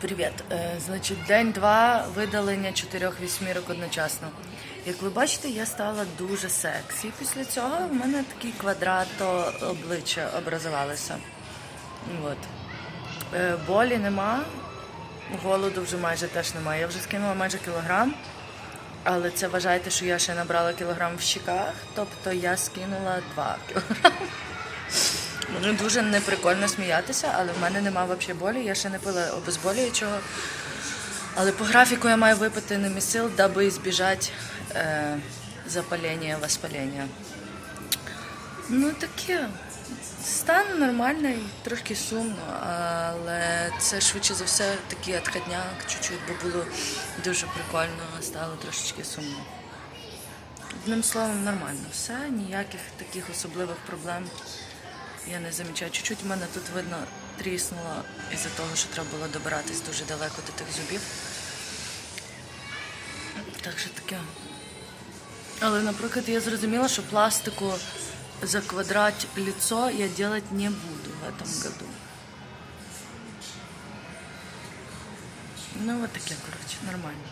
Привіт. Е, Значить, день-два видалення чотирьох вісьмірок одночасно. Як ви бачите, я стала дуже сексі. Після цього в мене такі квадрато обличчя образувалися. От. Е, Болі нема, голоду вже майже теж немає. Я вже скинула майже кілограм, але це вважайте, що я ще набрала кілограм в щіках, тобто я скинула 2 кілограми. Мені дуже неприкольно сміятися, але в мене нема взагалі болі. Я ще не пила обезболюючого. Але по графіку я маю випити немісил, даби збіжати е, запалення, воспалення. Ну таке. Стан нормальний, трошки сумно, але це швидше за все такий отходняк, чуть-чуть, бо було дуже прикольно, стало трошечки сумно. Одним словом, нормально. Все, ніяких таких особливих проблем я не замічаю. Чуть-чуть в мене тут видно тріснуло із-за того, що треба було добиратись дуже далеко до тих зубів. Так що таке. Але, наприклад, я зрозуміла, що пластику за квадрат лицо я делать не буду в этом году. Ну, вот таке, коротше, нормально.